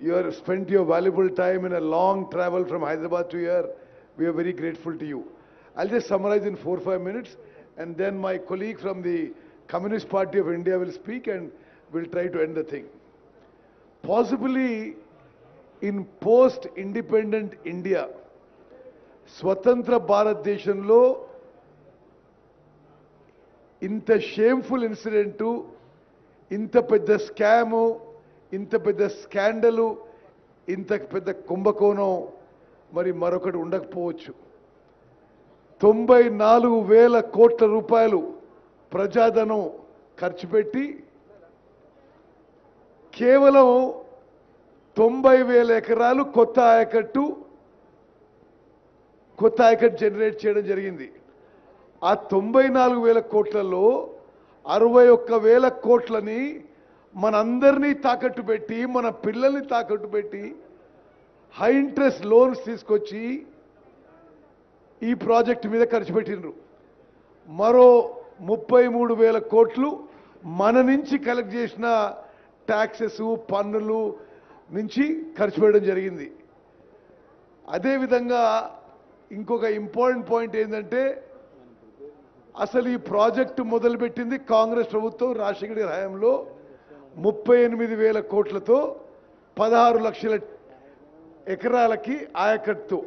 you have spent your valuable time in a long travel from Hyderabad to here. We are very grateful to you. I'll just summarize in four, five minutes, and then my colleague from the Communist Party of India will speak and we'll try to end the thing. Possibly in post-independent India, స్వతంత్ర భారతదేశంలో ఇంత shameful incident ఇంత పెద్ద scam ఇంత పెద్ద స్కాండలు ఇంత పెద్ద కుంభకోణం మరి మరొకటి ఉండకపోవచ్చు. తొంభై నాలుగు వేల కోట్ల రూపాయలు ప్రజాధనం ఖర్చు పెట్టి కేవలం తొంభై వేల ఎకరాలు కొత్త ఆయకట్టు కొత్త ఆయకట్టు జనరేట్ చేయడం జరిగింది. ఆ తొంభై నాలుగు వేల కోట్లలో అరవై ఒక్క వేల కోట్లని మనందరినీ తాకట్టు పెట్టి మన పిల్లల్ని తాకట్టు పెట్టి హై ఇంట్రెస్ట్ లోన్స్ తీసుకొచ్చి ఈ ప్రాజెక్ట్ మీద ఖర్చు పెట్టినరు మరో ముప్పై మూడు వేల కోట్లు మన నుంచి కలెక్ట్ చేసిన ట్యాక్సెస్ పన్నులు నుంచి ఖర్చు పెట్టడం జరిగింది. అదేవిధంగా ఇంకొక ఇంపార్టెంట్ పాయింట్ ఏంటంటే అసలు ఈ ప్రాజెక్టు మొదలుపెట్టింది కాంగ్రెస్ ప్రభుత్వం రాజశేఖర్ హయాంలో. ముప్పై ఎనిమిది వేల కోట్లతో పదహారు లక్షల ఎకరాలకి ఆయకట్టు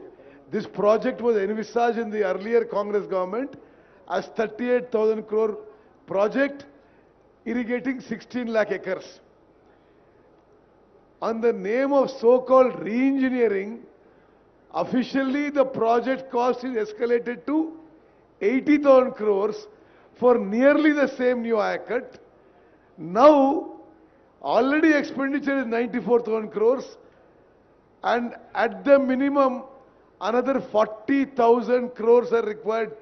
this project was envisage in the earlier Congress government as thirty eight thousand crore project irrigating 16 lakh acres. On the name of so-called re-engineering, officially the project cost is escalated to 80,000 crores for nearly the same new Ayacut. Now, already expenditure is 94,000 crores and at the minimum, another 40,000 crores are required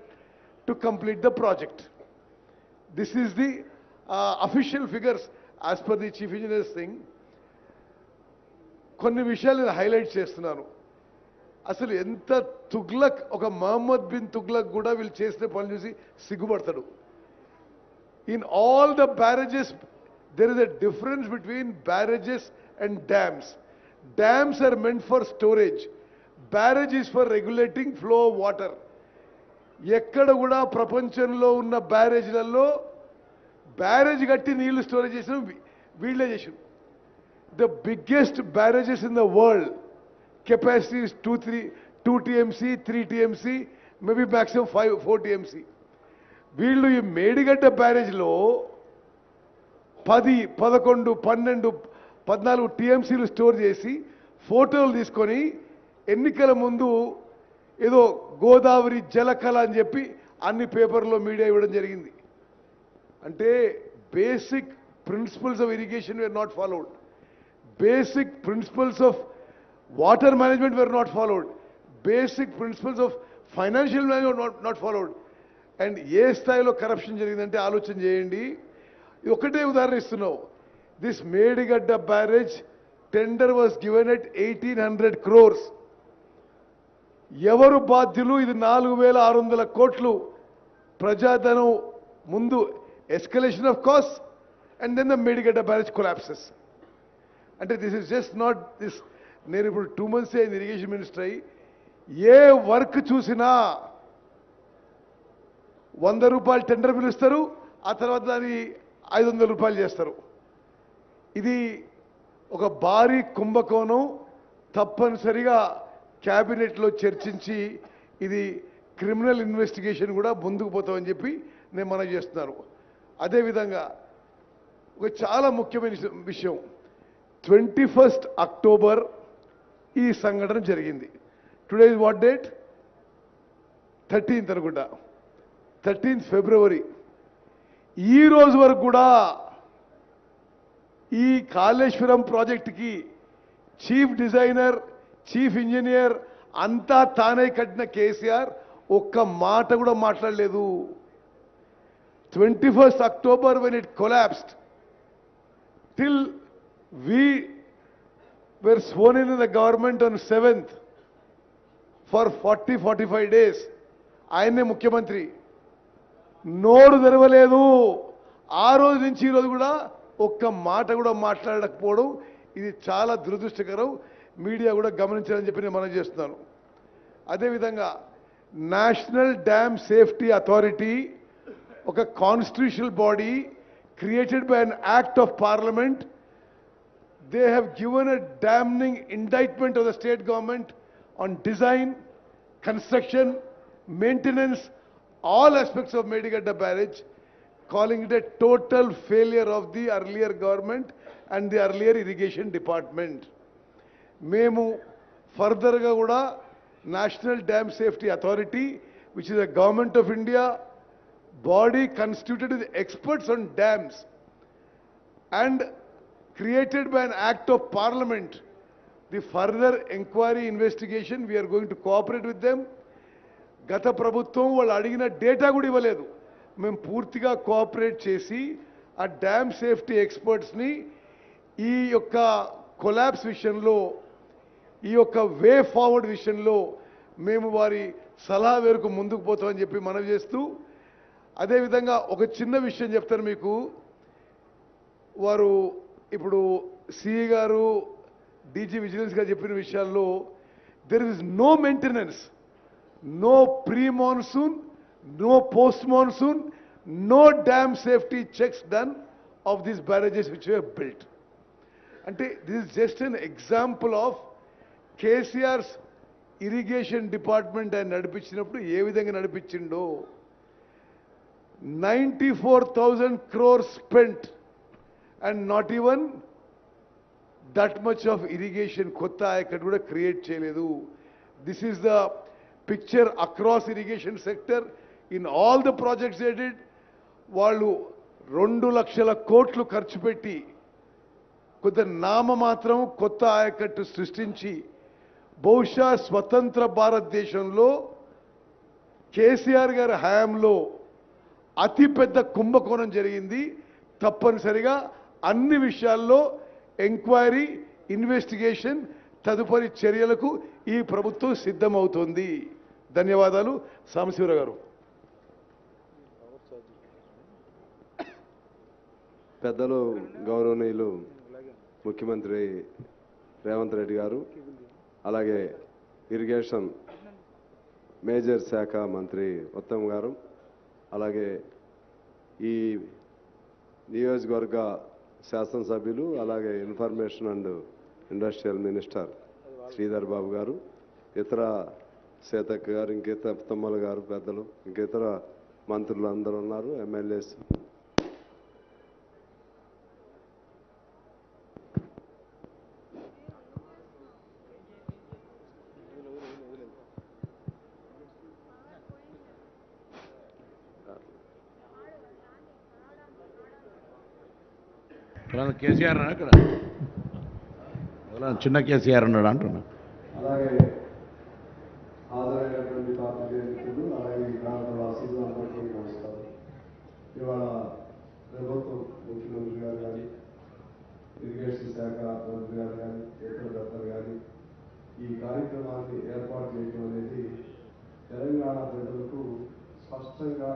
to complete the project. This is the uh, official figures as per the chief engineer's thing. కొన్ని విషయాలు నేను highlight చేస్తున్నాను అసలు ఎంత తుగ్లక్ ఒక Mohammed bin Tughlaq కూడా వీళ్ళు చేసిన పనులు చూసి సిగ్గుపడతాడు in all the barrages there is a difference between barrages and dams dams are meant for storage Barrage is for regulating flow of water ఎక్కడ కూడా ప్రపంచంలో ఉన్న బ్యారేజ్లలో బ్యారేజ్ కట్టి నీళ్ళు స్టోరేజ్ చేసిన వీళ్ళే చేసిన the biggest barrages in the world capacities two three two TMC three TMC maybe maximum five four TMC వీళ్ళు ఈ మేడిగడ్డ బ్యారేజ్లో పది పదకొండు పన్నెండు పద్నాలుగు టీఎంసీలు స్టోర్ చేసి ఫోటోలు తీసుకొని ఎన్నికల ముందు ఏదో గోదావరి జలకళ అని చెప్పి అన్ని పేపర్లో మీడియా ఇవ్వడం జరిగింది. అంటే basic principles of irrigation were not followed basic principles of water management were not followed basic principles of financial management not not followed and ఏ స్థాయిలో కరప్షన్ జరిగిందంటే ఆలోచన చేయండి. ఒకటే ఉదాహరణ ఇస్తున్నావు this Medigadda barrage tender was given at eighteen hundred crores ఎవరు బాధ్యులు? ఇది నాలుగు వేల ఆరు వందల కోట్లు. ప్రజాధనం ముందు escalation of cost and then the Medigadda barrage collapses అంటే this is just not this నేను ఇప్పుడు టూ మంత్స్ అయింది ఇరిగేషన్ మినిస్టర్ అయ్యి. ఏ వర్క్ చూసినా వంద రూపాయలు టెండర్ పిలుస్తారు. ఆ తర్వాత దాని ఐదు వందల రూపాయలు చేస్తారు. ఇది ఒక భారీ కుంభకోణం తప్పనిసరిగా క్యాబినెట్లో చర్చించి ఇది క్రిమినల్ ఇన్వెస్టిగేషన్ కూడా ముందుకు పోతామని చెప్పి నేను మనం చేస్తున్నాను. అదేవిధంగా ఒక చాలా ముఖ్యమైన విషయం- ట్వంటీ ఫస్ట్ అక్టోబర్ ఈ సంఘటన జరిగింది. Today is what date? Thirteenth అనుకుంటా. థర్టీన్త్ ఫిబ్రవరి ఈ రోజు వరకు కూడా ఈ కాళేశ్వరం ప్రాజెక్టుకి చీఫ్ డిజైనర్ చీఫ్ ఇంజనీర్ అంతా తానే కట్టిన కేసీఆర్ ఒక్క మాట కూడా మాట్లాడలేదు. Twenty first October when it collapsed till we were sworn in the the government on 7th for 40 45 days. ఆయనే ముఖ్యమంత్రి నోరు తెరవలేదు. ఆ రోజు నుంచి ఈరోజు కూడా ఒక్క మాట కూడా మాట్లాడకపోవడం ఇది చాలా దురదృష్టకరం. మీడియా కూడా గమనించాలని చెప్పి నేను మనం చేస్తున్నాను. అదేవిధంగా నేషనల్ డ్యామ్ సేఫ్టీ అథారిటీ ఒక constitutional body created by an act of parliament. They have given a damning indictment of the state government on design construction maintenance all aspects of Medigadda barrage, calling it a total failure of the earlier government and the earlier irrigation department. మేము ఫర్దర్గా కూడా national dam safety authority which is the government of India body constituted with experts on dams and created by an act of parliament, the further inquiry investigation, we are going to cooperate with them. గత ప్రభుత్వం వాళ్ళు అడిగిన data కూడా ఇవ్వలేదు. మేము పూర్తిగా cooperate చేసి ఆ డ్యామ్ సేఫ్టీ ఎక్స్పర్ట్స్ని ఈ యొక్క కొలాబ్స్ విషయంలో ఈ యొక్క వే ఫార్వర్డ్ విషయంలో మేము వారి సలహా మేరకు ముందుకు పోతామని చెప్పి మనవి చేస్తూ అదేవిధంగా ఒక చిన్న విషయం చెప్తాను మీకు. వారు ఇప్పుడు సిఈ గారు డీజీ విజిలెన్స్ గారు చెప్పిన విషయాల్లో there is no maintenance no pre monsoon no post monsoon no dam safety checks done of these barrages which you built. అంటే this is just an example of KCR's irrigation department ఆయన నడిపించినప్పుడు ఏ విధంగా నడిపించిండో. Ninety four thousand crore spent and not even that much of irrigation కొత్త ఆయకట్టు కూడా create చేయలేదు. This is the picture across irrigation sector in all the projects ఎడిడ్ వాళ్ళు రెండు లక్షల కోట్లు ఖర్చు పెట్టి కొంత నామమాత్రం కొత్త ఆయకట్టు సృష్టించి బహుశా స్వతంత్ర భారతదేశంలో కేసీఆర్ గారి హయాంలో అతిపెద్ద కుంభకోణం జరిగింది. తప్పనిసరిగా అన్ని విషయాల్లో ఎంక్వైరీ ఇన్వెస్టిగేషన్ తదుపరి చర్యలకు ఈ ప్రభుత్వం సిద్ధమవుతుంది. ధన్యవాదాలు సాంబశివరావు గారు. పెద్దలు గౌరవనీయులు ముఖ్యమంత్రి రేవంత్ రెడ్డి గారు అలాగే ఇరిగేషన్ మేజర్ శాఖ మంత్రి ఉత్తమ్ గారు అలాగే ఈ నియోజకవర్గ శాసనసభ్యులు అలాగే information and industrial minister Sridhar Babu గారు ఇతర సీతక్క గారు ఇంకేత తమ్మల గారు పెద్దలు ఇంకితర మంత్రులు అందరూ ఉన్నారు ఎమ్మెల్యేస్. కేసీఆర్ అక్కడ ఇక్కడ. చిన్న కేసీఆర్ ఉన్నాడు అంటున్నాను అలాగే ఆదరైనటువంటి పార్టీ మిత్రులు అలాగే ఈ ప్రాంత వాసులు అందరికీ నమస్కారం ఇవాళ ప్రభుత్వం ముఖ్యమంత్రి గారు కానీ ఇరిగేషన్ శాఖ మంత్రి గారు కానీ ఇతర పెద్దలు కానీ ఈ కార్యక్రమాన్ని ఏర్పాటు చేయడం అనేది తెలంగాణ ప్రజలకు స్పష్టంగా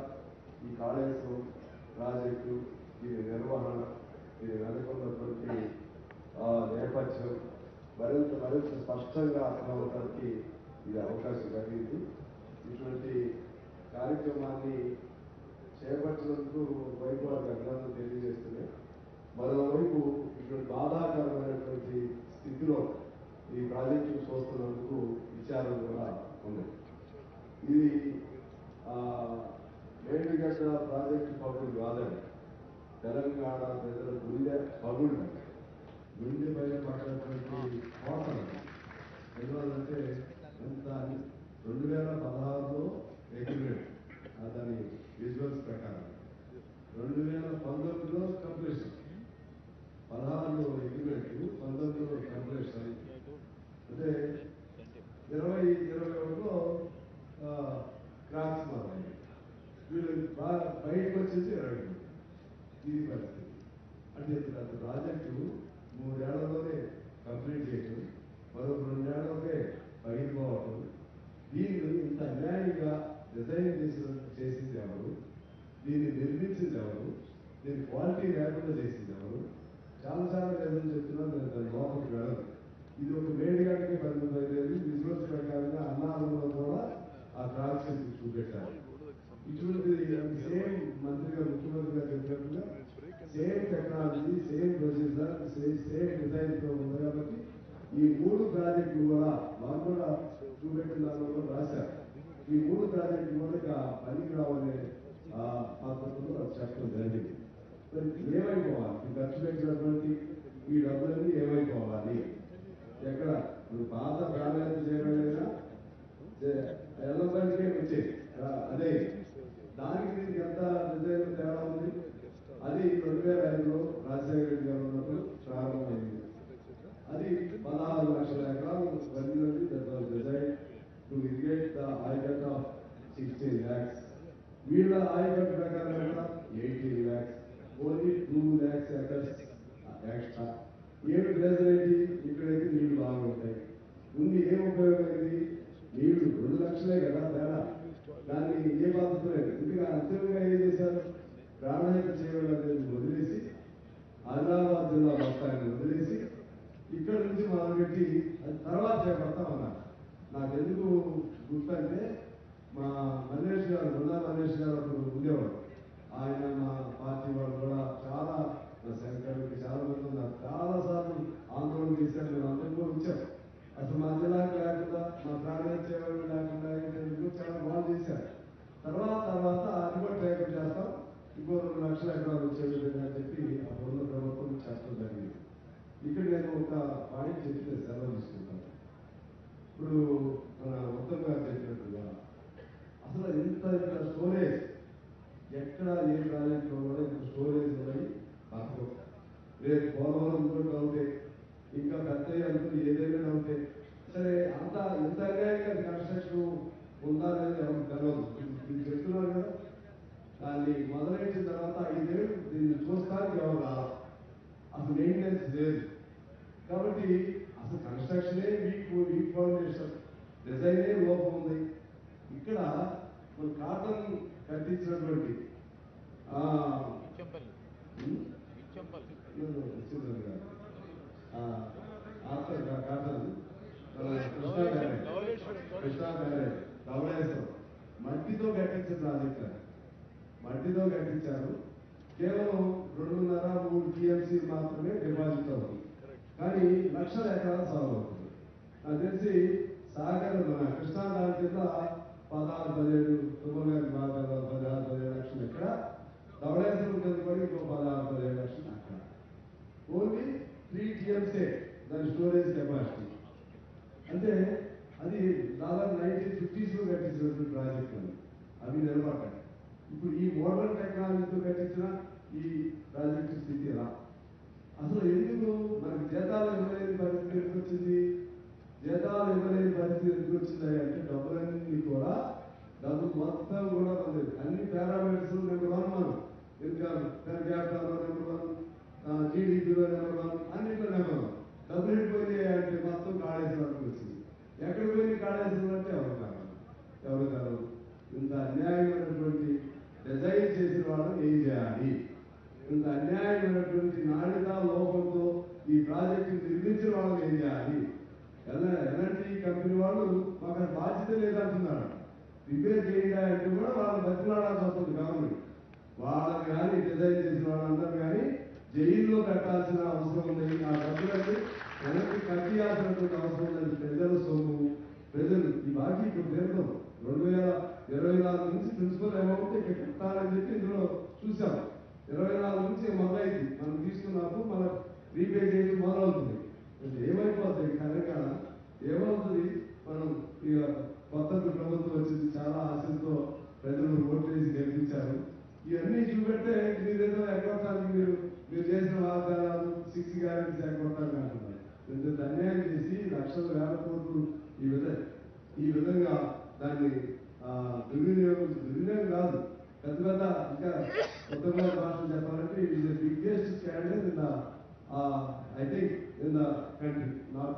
ఈ కాళేశ్వరం ప్రాజెక్టు దీని నిర్వహణ దీని వెనుకున్నటువంటి ఆ నేపథ్యం మరింత స్పష్టంగా అర్థమవడానికి ఇది అవకాశం కలిగింది. ఇటువంటి కార్యక్రమాన్ని చేపట్టినందుకు వైపు వారికి అభినందన తెలియజేస్తున్నాయి. మరోవైపు ఇటువంటి బాధాకరమైనటువంటి స్థితిలో ఈ ప్రాజెక్టు చూస్తున్నందుకు విచారం కూడా ఉంది. ఇది మేడిగడ్డ ప్రాజెక్టు పగులు కాదండి. తెలంగాణ ప్రజల గుండె పగుళ్ళు చేసిన ప్రాజెక్టు మూడేళ్ళలోనే కంప్లీట్ చేయటం మరొక రెండేళ్ళకే పగిలిపోవటం. దీన్ని ఇంత అన్యాయంగా డిజైన్ చేసిన చేసింది ఎవరు? దీన్ని నిర్మించింది ఎవరు? దీని క్వాలిటీ లేకుండా చేసింది ఎవరు? చాలా చాలా నిజం చెప్తున్నా నేను దాని లోపలికి వెళ్ళదు ఇది ఒక మేడిగాడికి పరిమితం అయ్యేది విజువల్స్ ప్రకారంగా అన్నారంలో కూడా ఆ ట్రాన్స్షన్ చూపెట్టారు. ఇటువంటి సేమ్ మంత్రి గారు same technology same procedure same డిజైన్తో ఉంది కాబట్టి ఈ మూడు ప్రాజెక్టులు కూడా మనం కూడా చూపెట్టిన దానిలో రాశారు. ఈ మూడు ప్రాజెక్టులు కూడా ఇక పనికి రావనే ఆ పద్ధతిలో చెప్పడం జరిగింది. మరి ఏమైపోవాలి? ఈ ఖర్చు పెట్టినటువంటి ఈ డబ్బులన్నీ ఏమైపోవాలి? ఎక్కడ? ఇప్పుడు పాత ప్రాణాయాలు చేయడం లేదా? ఎల్లబండికే వచ్చేది. అదే దానికి దీనికి ఎంత రిజైన్ తేడా ఉంది అది రెండు వేల ఐదులో రాజశేఖర రెడ్డి గారు ఉన్నప్పుడు ప్రారంభమైంది అది పదహారు లక్షల ఎకరాలు వదిలినది design to irrigate the ayacut of sixteen lakhs వీళ్ళ ఆయకట్ ప్రకారం ఎంత eighteen lakhs only two lakhs acres extra ఏడు ప్లేసులేంటి ఇక్కడైతే నీళ్ళు బాగుంటాయి ఉంది ఏం ఉపయోగమైంది నీళ్ళు రెండు లక్షలే కదా తేడా. దాన్ని ఏ బాధ్యత లేదు. ఇంకా అంతిమంగా ఏం చేశారు? ప్రాణాయత చేయడం వదిలేసి ఆదిలాబాద్ జిల్లా మొత్తాన్ని వదిలేసి ఇక్కడ నుంచి మొదలుపెట్టి తర్వాత తర్వాత చేపడతామన్నారు నాకు ఎందుకు గుర్తంటే మా మల్లేష్ గారు బృందా మల్లేష్ గారు అప్పుడు ఉండేవాడు. ఆయన మా పార్టీ వాళ్ళు కూడా చాలా మా శంకర్కి చాలా మంది ఉన్నారు. చాలా సార్లు ఆందోళన చేశారు. మేము అందరికీ కూడా వచ్చాం అసలు మా జిల్లాకి లేకుండా మా ప్రాణాలు చేయడం లేకుండా ఏంటంటే చాలా బాగా చేశారు తర్వాత తర్వాత అది కూడా ట్రైబల్ చేస్తాం ఇంకో రెండు లక్షల ఎకరాలు వచ్చే విధంగా అని చెప్పి అప్పుడున్న ప్రభుత్వం చేస్తూ జరిగింది. ఇక్కడ నేను ఒక పాయింట్ చెప్తే సెలవు తీసుకుంటాను. ఇప్పుడు మన ఉత్తమ్ గారు చెప్పినట్టుగా అసలు ఇంత ఇంత స్టోరేజ్ ఎక్కడ ఏ ప్రాజెక్ట్లో కూడా ఇంత స్టోరేజ్ ఉన్నాయి నాకు రేపు పోలవరం కూడా డౌటే ఇంకా పెద్ద అనుకుని ఏదైనా డౌటే సరే అంత ఎంత అన్యాయంగా కన్స్ట్రక్షన్ ఉందా అనేది ఎవరికి తెలియదు చెప్తున్నారు కదా. దాన్ని మొదలెట్టిన తర్వాత ఐదేళ్ళు దీన్ని చూస్తానికి ఎవరు అసలు మెయింటెనెన్స్ లేదు. కాబట్టి అసలు కన్స్ట్రక్షనే వీక్ వీక్ ఫౌండేషన్ డిజైనే లోపం ఉంది. ఇక్కడ మన కాటన్ కట్టించినటువంటి ఆ, ఉమ్, నేను వచ్చింది కదా. ఆ, ఆఫ్టర్ కా- కాటన్ మన కృష్ణా బ్యారేజ్ కృష్ణా బ్యారేజ్ ధవళేశ్వరం మట్టితో కట్టించిన ప్రాజెక్ట్ అది. ఇచ్చారు కేవలం రెండున్నర మూడు టీఎంసీ మాత్రమే డిపాజిట్ అవుతుంది కానీ లక్షల ఎకరాలు సాగు అవుతుంది. నాకు తెలిసి సాగర్ మన కృష్ణా దాని కింద పదహారు పదిహేడు తుమ్మల బాగా పదహారు పదిహేడు లక్షలు ఎక్కడ? ధవళేశ్వరం కింద కూడా ఇంకో పదహారు పదిహేడు లక్షలు అక్కడ ఓన్లీ త్రీ టీఎంసీ దాని స్టోరేజ్ కెపాసిటీ అంటే అది దాదాపు నైన్టీన్ ఫిఫ్టీస్లో కట్టించినటువంటి ప్రాజెక్ట్ అది అవి నిలబడ్డాయి ఇప్పుడు ఈ మోడర్న్ చేసినా ఈ ప్రాజెక్ట్ స్థితి రా అసలు ఎందుకు? మనకి జీతాలు ఇవ్వలేని పరిస్థితి ఎందుకు వచ్చింది జీతాలు ఇవ్వలేని పరిస్థితి ఎందుకు వచ్చింది అంటే డబ్బులన్నీ కూడా డబ్బు మొత్తం కూడా ఉంది అన్ని పారామీటర్స్ నెంబర్ వన్ మనం. Income per capital number one జీడిపిలో నెంబర్ వన్ అన్నింటిలో నెంబర్ వన్ డబ్బులు వెళ్ళిపోయినాయి అంటే మొత్తం కాళేశ్వరం వచ్చింది. ఎక్కడ పోయి కాళేశ్వరం అంటే ఎవరు కాదు ఎవరు కాదు ఇంత అన్యాయమైనటువంటి డిజైన్ చేసిన వాళ్ళు ఏం చేయాలి? ఇంత అన్యాయమైనటువంటి నాణ్యత లోపంతో ఈ ప్రాజెక్టు నిర్మించిన వాళ్ళు ఏం చేయాలి? ఎల- ఎలాంటి కంపెనీ వాళ్ళు మాకు బాధ్యత లేదంటున్నారు. రిపేర్ చేయండి కూడా వాళ్ళు బతిలాడాల్సి వస్తుంది గవర్నమెంట్ వాళ్ళని కానీ డిజైన్ చేసిన వాళ్ళందరూ కానీ జైల్లో కట్టాల్సిన అవసరం ఉంది ఆ డబ్బులకి వెనక్కి కట్టియాల్సినటువంటి అవసరం లేదు. ప్రజల సొమ్ము ప్రజలు ఈ బాకీ ఇప్పుడు తీరుతాం రెండు వేల ఇరవై నాలుగు నుంచి ప్రిన్సిపల్ అమౌంట్ ఇక్కడ కట్టాలని చెప్పి ఇందులో చూసాం ఇరవై నాలుగు నుంచి మొదలైంది మనం తీసుకున్నప్పుడు మన రీపే చేయడం మొదలవుతుంది. అంటే ఏమైపోతుంది కనుక ఏమవుతుంది? మనం ఇక కొత్త ప్రభుత్వం వచ్చింది చాలా ఆశలతో ప్రజలు ఓట్లు వేసి గెలిపించారు. ఇవన్నీ చూపెట్టే మీరేదో ఎగ్గొట్టానికి మీరు. మీరు చేసిన వాగ్దానాలు సిక్స్ గ్యారెంటీస్ ఎగ్గొట్టాలని అంటున్నారు. ఇంత అన్యాయం చేసి లక్షల వేల కోట్లు ఈ విధంగా ఈ విధంగా దాన్ని దుర్వినియోగం దుర్వినియోగం కాదు. పెద్ద పెద్ద ఇంకా ఉత్తమ భాషలు చెప్పాలంటే ఇది biggest scandal in I think in the country not